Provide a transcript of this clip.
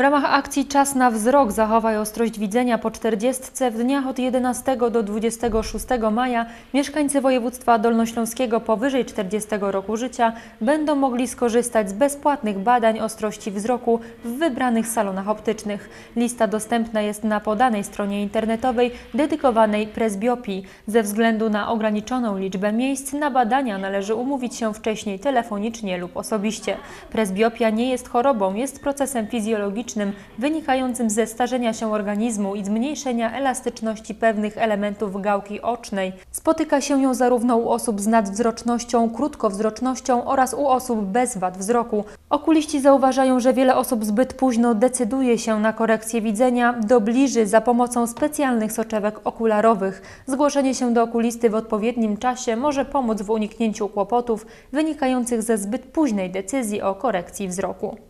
W ramach akcji Czas na wzrok zachowaj ostrość widzenia po 40 w dniach od 11 do 26 maja mieszkańcy województwa dolnośląskiego powyżej 40 roku życia będą mogli skorzystać z bezpłatnych badań ostrości wzroku w wybranych salonach optycznych. Lista dostępna jest na podanej stronie internetowej dedykowanej presbiopii. Ze względu na ograniczoną liczbę miejsc na badania należy umówić się wcześniej telefonicznie lub osobiście. Presbiopia nie jest chorobą, jest procesem fizjologicznym wynikającym ze starzenia się organizmu i zmniejszenia elastyczności pewnych elementów gałki ocznej. Spotyka się ją zarówno u osób z nadwzrocznością, krótkowzrocznością oraz u osób bez wad wzroku. Okuliści zauważają, że wiele osób zbyt późno decyduje się na korekcję widzenia do bliży za pomocą specjalnych soczewek okularowych. Zgłoszenie się do okulisty w odpowiednim czasie może pomóc w uniknięciu kłopotów wynikających ze zbyt późnej decyzji o korekcji wzroku.